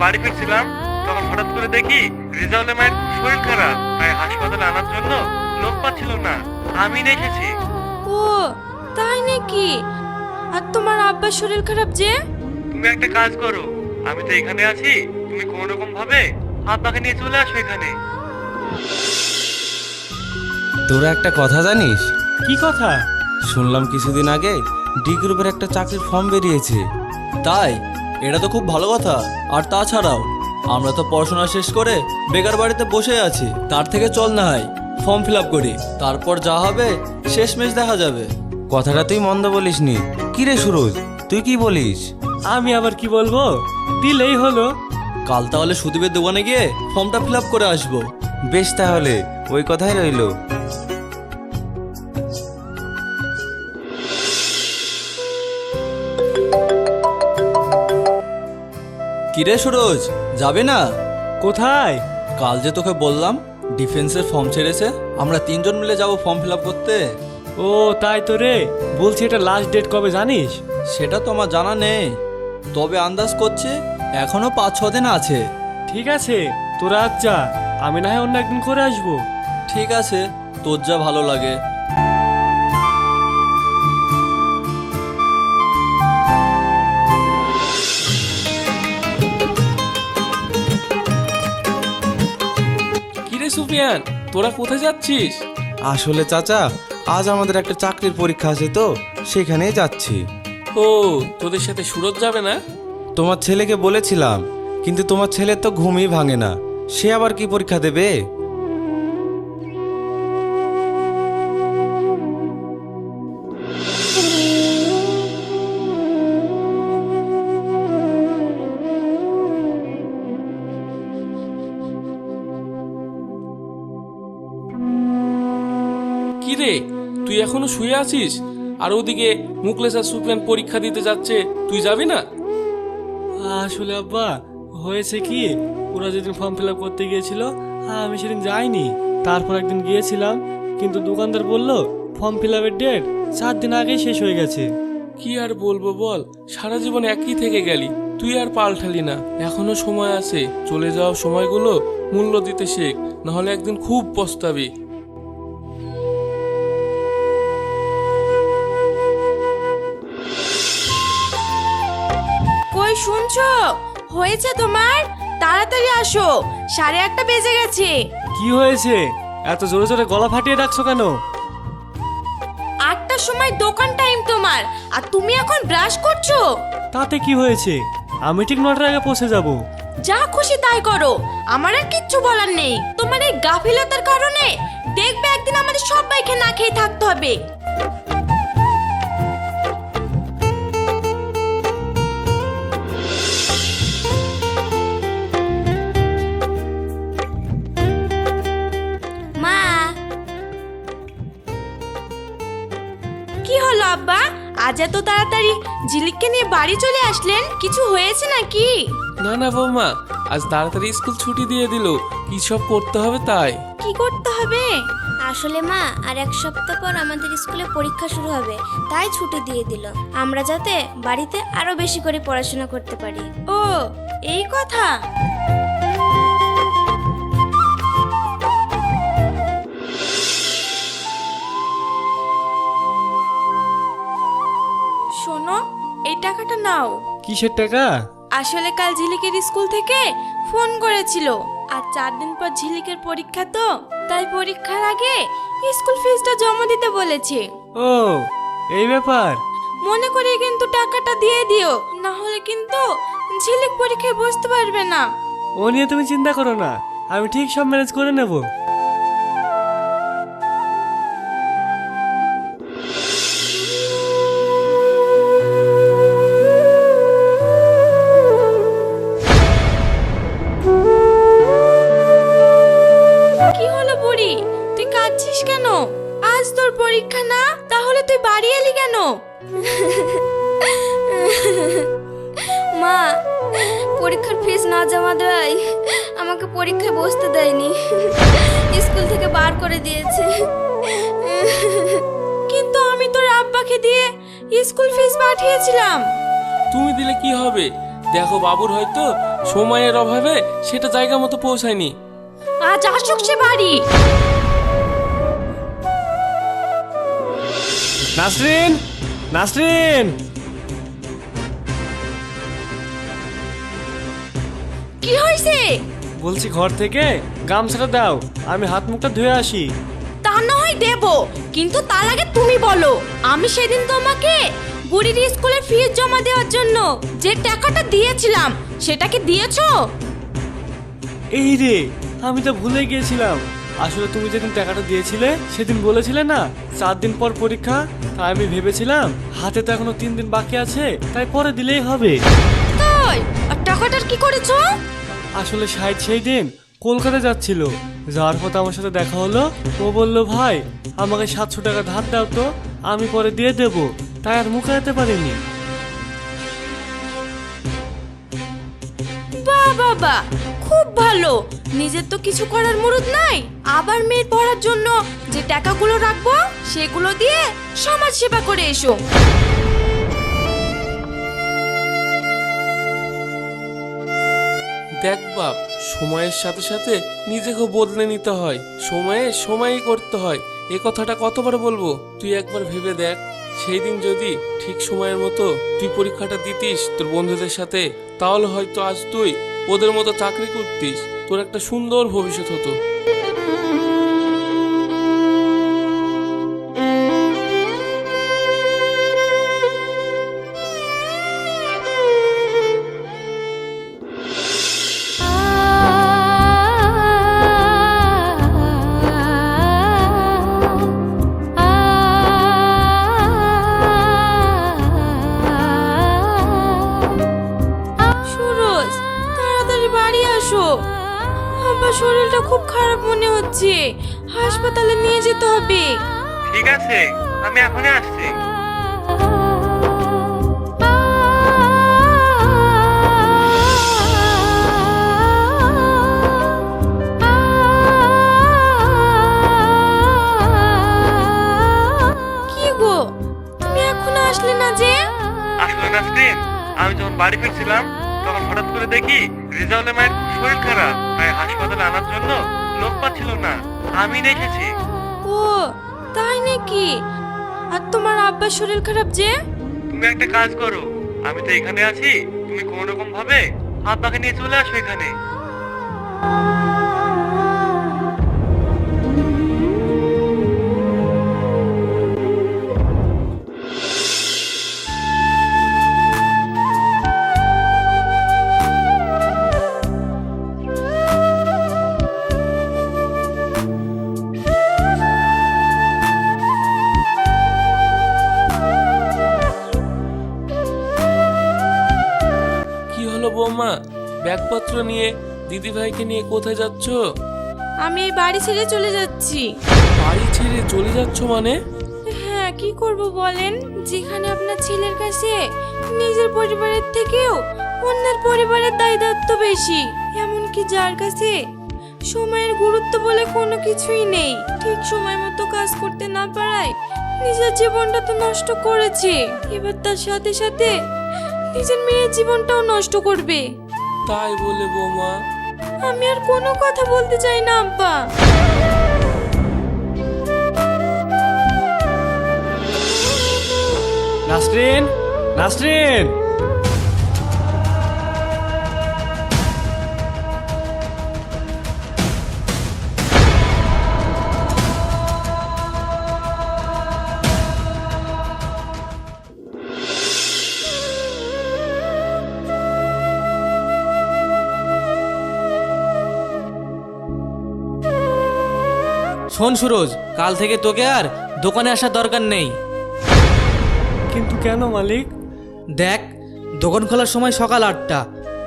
বাড়ি ফিরছিলাম তখন হঠাৎ করে দেখি রেজাউলের মায়ের শরীর খারাপ তাই হাসপাতালে আনার জন্য লোক পাচ্ছিল না। আমি দেখেছি। ও তাই নাকি? আর তোমার আব্বার শরীর খারাপ যে? তুমি একটা কাজ করো আমি তো এখানে আছি তুমি কোন রকম ভাবে আব্বাকে নিয়ে চলে আসো এখানে। তোরা একটা কথা জানিস? কি কথা? শুনলাম কিছুদিন আগে ডি গ্রুপের একটা চাকরির ফর্ম বেরিয়েছে। তাই এটা তো খুব ভালো কথা। আর তাছাড়াও আমরা তো পড়াশোনা শেষ করে বেকার বাড়িতে বসে আছি। তার থেকে চল না হয় ফর্ম ফিল আপ করি। তারপর যা হবে শেষমেশ দেখা যাবে। কথাটা তুই মন্দ বলিসনি। কি রে সুরজ তুই কি বলিস? আমি আবার কি বলব? দিলেই হলো। কাল তাহলে সুদীপের দোকানে গিয়ে ফর্মটা ফিল আপ করে আসব। বেশ তাহলে ওই কথাই রইল। কিরে সুরজ যাবে না? কোথায়? কাল যে তোকে বললাম ডিফেন্সের ফর্ম ছেড়েছে আমরা তিনজন মিলে যাব ফর্ম ফিল আপ করতে। ও তাই তো রে। বলছি এটা লাস্ট ডেট কবে জানিস? সেটা তো আমার জানা নেই। তবে আন্দাজ করছি এখনও পাঁচ ছ দিন আছে। ঠিক আছে তোরা আজ যা আমি না হয় অন্য একদিন করে আসব। ঠিক আছে তোর যা ভালো লাগে। সুফিয়ান তোরা কোথায় যাচ্ছিস? আসলে চাচা আজ আমাদের একটা চাকরির পরীক্ষা আছে তো সেখানেই যাচ্ছি। ও তোদের সাথে সুরত যাবে না? তোমার ছেলেকে বলেছিলাম কিন্তু তোমার ছেলের তো ঘুমই ভাঙে না সে আবার কি পরীক্ষা দেবে? রে তুই এখনও শুয়ে আছিস? আর ওদিকে মুকলেশ আর পরীক্ষা দিতে যাচ্ছে তুই যাবি না? আসলে আব্বা হয়েছে কি? ওরা যেদিন ফর্ম ফিল করতে গিয়েছিল আমি সেদিন যাইনি। তারপর একদিন গিয়েছিলাম কিন্তু দোকানদার বলল ফর্ম ফিল আপের ডেট চার দিন আগেই শেষ হয়ে গেছে। কি আর বলব বল সারা জীবন একই থেকে গেলি তুই আর পাল্টালি না। এখনও সময় আছে চলে যাওয়া সময়গুলো মূল্য দিতে শেখ নাহলে একদিন খুব পস্তাবি। শুনছো? হয়েছে তোমার? তাড়াতাড়ি আসো। সাড়ে আটটা বেজে গেছে। কি হয়েছে? এত জোরে জোরে গলা ফাটিয়ে ডাকছো কেন? আটটার সময় দোকান টাইম তোমার। আর তুমি এখন ব্রাশ করছ? তাতে কি হয়েছে? আমি ঠিক নটার আগে পৌঁছে যাব। যা খুশি তাই করো। আমার আর কিচ্ছু বলার নেই। তোমার এই গাফিলতার কারণে দেখবে একদিন আমাদের সবাইকে না খেয়ে থাকতে হবে। আজ এত তাড়াতাড়ি ঝিলিককে নিয়ে বাড়ি চলে আসলেন? কিছু হয়েছে নাকি? না না বৌমা আজ তাড়াতাড়ি স্কুল ছুটি দিয়ে দিল। কি সব করতে হবে তাই? কি করতে হবে? আসলে মা আর এক সপ্তাহ পর আমাদের স্কুলে পরীক্ষা শুরু হবে তাই ছুটি দিয়ে দিল। আমরা যাতে বাড়িতে আরও বেশি করে পড়াশোনা করতে পারি। ও এই কথা। টাকাটা নাও। কিসের টাকা? আসলে কাল ঝিলিকের স্কুল থেকে ফোন করেছিল। আর চার দিন পর ঝিলিকের পরীক্ষা তো তাই পরীক্ষার আগে স্কুল ফিসটা জমা দিতে বলেছে। ও এই ব্যাপার? মনে করে কিন্তু টাকাটা দিয়ে দিও না হলে কিন্তু ঝিলিক পরীক্ষায় বসতে পারবে না। ও নিয়ে তুমি চিন্তা করো না আমি ঠিক সব ম্যানেজ করে নেব। তুই কাঁদছিস কেন? আজ তোর পরীক্ষা না তাহলে তুই বাড়ি এলি কেন? মা পরীক্ষার ফিস না জমা দেয় আমাকে পরীক্ষায় বসতে দেয়নি। স্কুল থেকে বার করে দিয়েছে। কিন্তু আমি তোর আব্বাকে দিয়ে স্কুল ফিস পাঠিয়েছিলাম। তুমি দিলে কি হবে? দেখো বাবুর হয়তো সময়ের অভাবে সেটা জায়গা মতো পৌঁছায়নি। আজ আসুক সে বাড়ি। নাসরিন নাসরিন। কি হয়েছে? বলছি ঘর থেকে গামছাটা দাও আমি হাত মুখটা ধুয়ে আসি। তা না হয় দেব। কিন্তু তার আগে তুমি বলো আমি সেদিন তোমাকে বুড়ির স্কুলের ফিস জমা দেওয়ার জন্য যে টাকাটা দিয়েছিলাম সেটা কি দিয়েছ? এই রে আমি তো ভুলে গিয়েছিলাম। আসলে তুমি যেদিন টাকাটা দিয়েছিলে সেদিন বলেছিলে না চার দিন পর পরীক্ষা তাই আমি ভেবেছিলাম হাতে তো এখনও তিন দিন বাকি আছে তাই পরে দিলেই হবে। তাই? আর টাকাটার কি করেছ? আসলে সাইড সেই দিন কলকাতা যাচ্ছিল। যাওয়ার পথে আমার সাথে দেখা হলো। ও বলল ভাই আমাকে সাতশো টাকা ধার দাও তো আমি পরে দিয়ে দেব। তাই আর মুখে যেতে পারিনি। বাবা ভালো। নিজের তো কিছু করার মুরুদ নাই। আবার মেয়ের পড়ার জন্য যে টাকাগুলো রাখব, সেগুলো দিয়ে সমাজ সেবা করে এসো। দেখ বাপ, সময়ের সাথে সাথে নিজেকেও বদলে নিতে হয়। সময়ে সময়ই করতে হয়। এ কথাটা কতবার বলব? তুই একবার ভেবে দেখ। সেই দিন যদি ঠিক সময়ের মতো তুই পরীক্ষাটা দিতিস তোর বন্ধুদের সাথে, তাহলে হয়তো আজ তুই ওদের মতো চাকরি করতিস তোর একটা সুন্দর ভবিষ্যৎ হতো। আছে আমি এখনই আসছি। কি গো? তুমি এখনও আসলে না যে? আসলে নাসরিন আমি যখন বাড়ি ফিরছিলাম তখন হঠাৎ করে দেখি রেজাউলের মায়ের শরীর খারাপ তাই হাসপাতালে আনার জন্য লোক পাচ্ছিল না। আমি দেখেছি। নাকি আর তোমার আব্বার শরীর খারাপ যে? তুমি একটা কাজ করো, আমি তো এখানে আছি, তুমি কোনো রকম ভাবে আব্বাকে নিয়ে চলে আসো এখানে। ব্যাগপত্র নিয়ে দিদি ভাইকে নিয়ে কোথায় যাচ্ছ? আমি এই বাড়ি ছেড়ে চলে যাচ্ছি। বাড়ি ছেড়ে চলে যাচ্ছ মানে? হ্যাঁ কি করব বলেন? যেখানে আপনার ছেলের কাছে নিজের পরিবারের থেকেও অন্যের পরিবারের দায় দায়িত্ব বেশি এমনকি যার কাছে সময়ের গুরুত্ব বলে কোনো কিছুই নেই ঠিক সময় মতো কাজ করতে না পারায় নিজের জীবনটা তো নষ্ট করেছে। এবার তার সাথে সাথে নিজের মেয়ের জীবনটাও নষ্ট করবে। তাই বলে বোমা। আমি আর কোনো কথা বলতে চাই না আব্বা। নাসরিন নাসরিন। শোন সুরজ কাল থেকে তোকে আর দোকানে আসার দরকার নেই। কিন্তু কেন মালিক? দেখ দোকান খোলার সময় সকাল আটটা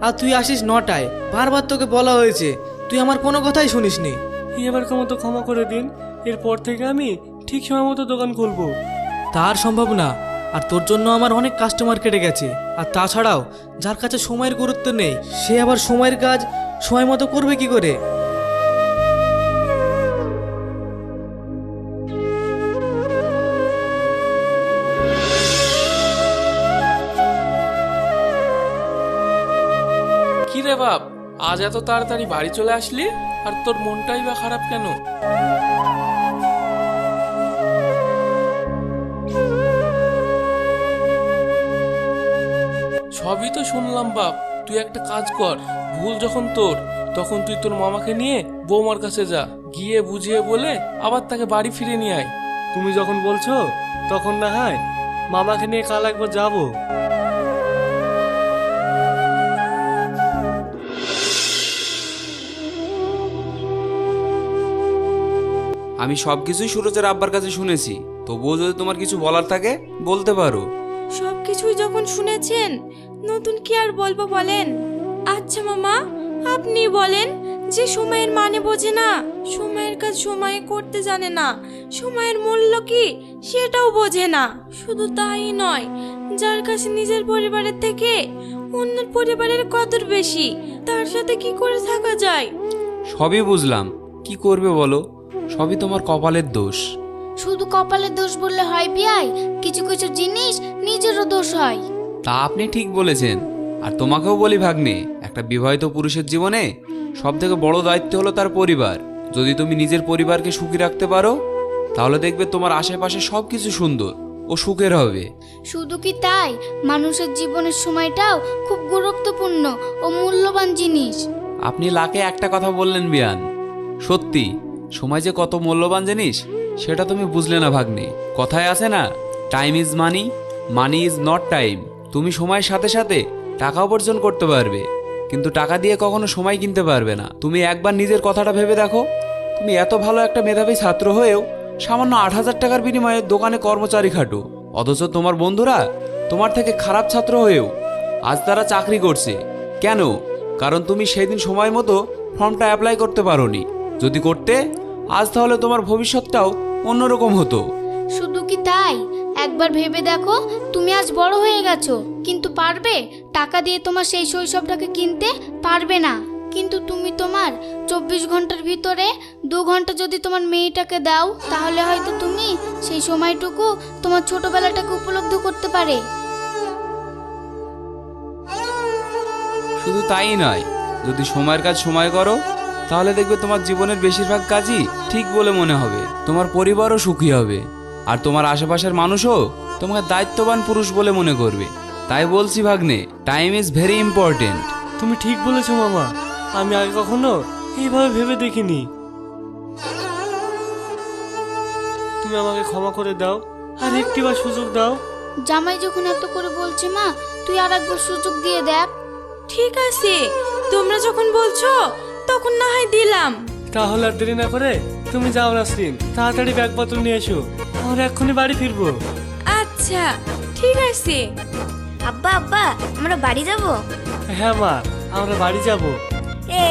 আর তুই আসিস নটায়। বারবার তোকে বলা হয়েছে তুই আমার কোনো কথাই শুনিসনি। এবার মতো ক্ষমা করে দিন এরপর থেকে আমি ঠিক সময় মতো দোকান খুলবো। তার সম্ভব না আর তোর জন্য আমার অনেক কাস্টমার কেটে গেছে। আর তাছাড়াও যার কাছে সময়ের গুরুত্ব নেই সে আবার সময়ের কাজ সময় মতো করবে কি করে? আজ এত তাড়াতাড়ি বাড়ি চলে আসলি? আর তোর মনটাই বা খারাপ কেন? সবই তো শুনলাম বাপ। তুই একটা কাজ কর, ভুল যখন তোর, তখন তুই তোর মামাকে নিয়ে বৌমার কাছে যা, গিয়ে বুঝিয়ে বলে আবার তাকে বাড়ি ফিরে নিয়ে আয়। তুমি যখন বলছো, তখন না হয় মামাকে নিয়ে কাল একবার যাব। আমি সব কিছুই সুরজের আব্বার কাছে শুনেছি। তবুও যদি তোমার কিছু বলার থাকে বলতে পারো। সব কিছুই যখন শুনেছেন নতুন কি আর বলব বলেন? আচ্ছা মামা আপনি বলেন যে সময়ের মানে বোঝে না। সময়ের কাজ সময়ে করতে জানে না। সময়ের মূল্য কি সেটাও বোঝে না। শুধু তাই নয় যার কাছে নিজের পরিবারের থেকে অন্যের পরিবারের কদর বেশি তার সাথে কি করে থাকা যায়? সবই বুঝলাম। কি করবে বলো? সবই তোমার কপালের দোষ। শুধু কপালের দোষ বললে হয় বিয়াই কিছু কিছু জিনিস নিজেরও দোষ হয়। তা আপনি ঠিক বলেছেন আর তোমাকেও বলি ভাগ্নে একটা বিবাহিত পুরুষের জীবনে সব থেকে বড় দায়িত্ব হলো তার পরিবার। যদি তুমি নিজের পরিবারকে সুখী রাখতে পারো তাহলে দেখবে তোমার আশেপাশে সব কিছু সুন্দর ও সুখের হবে। শুধু কি তাই? মানুষের জীবনের সময়টাও খুব গুরুত্বপূর্ণ ও মূল্যবান জিনিস। আপনি লাকে একটা কথা বললেন বিয়ান। সত্যি সময় যে কত মূল্যবান জিনিস, সেটা তুমি বুঝলে না, ভাগ্নে। কথায় আছে না time is money money is not time তুমি সময়ের সাথে সাথে টাকা উপার্জন করতে পারবে, কিন্তু টাকা দিয়ে কখনো সময় কিনতে পারবে না। তুমি একবার নিজের কথাটা ভেবে দেখো, তুমি এত ভালো একটা মেধাবী ছাত্র হয়েও সামান্য আট হাজার টাকার বিনিময়ে দোকানে কর্মচারী খাটো। অথচ তোমার বন্ধুরা তোমার থেকে খারাপ ছাত্র হয়েও আজ তারা চাকরি করছে। কেন? কারণ তুমি সেই দিন সময় মতো ফর্মটা অ্যাপ্লাই করতে পারোনি। যদি করতে আজ তাহলে তোমার ভবিষ্যৎটাও অন্যরকম হতো। শুধু কি তাই? একবার ভেবে দেখো তুমি আজ বড় হয়ে গেছো। কিন্তু পারবে? টাকা দিয়ে তোমার সেই শৈশবটাকে কিনতে পারবে না। কিন্তু তুমি তোমার চব্বিশ ঘণ্টার ভিতরে দু ঘণ্টা যদি তোমার মেয়েটাকে দাও তাহলে হয়তো তুমি সেই সময়টুকু তোমার ছোটবেলাটাকে উপলব্ধ করতে পারে। শুধু তাই নয় যদি সময়ের কাজ সময় করো তাহলে দেখবে তোমার জীবনের বেশিরভাগ কাজই ঠিক বলে মনে হবে। তোমার পরিবারও সুখী হবে। আর তোমার আশেপাশের মানুষও তোমাকে দায়িত্ববান পুরুষ বলে মনে করবে। তাই বলছি ভাগ্নে টাইম ইজ ভেরি ইম্পর্টেন্ট তুমি ঠিক বলেছ মামা। আমি আগে কখনো এইভাবে ভেবে দেখিনি। তুমি আমাকে ক্ষমা করে দাও আর একটিবার সুযোগ দাও। জামাই যখন এত করে বলছে মা তুই আর একবার সুযোগ দিয়ে দেখ। ঠিক আছে। তোমরা যখন বলছো তখন না হয় দিলাম। তাহলে আর দেরি না করে তুমি যাও নাসরিন তাড়াতাড়ি ব্যাগপত্র নিয়ে এসো আমরা এক্ষুনি বাড়ি ফিরবো। আচ্ছা ঠিক আছে। আব্বা আব্বা আমরা বাড়ি যাব? হ্যাঁ মা আমরা বাড়ি যাব। এ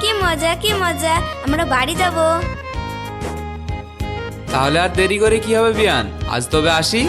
কি মজা কি মজা আমরা বাড়ি যাব। তাহলে আর দেরি করে কি হবে বিয়ান? আজ তবে আসি।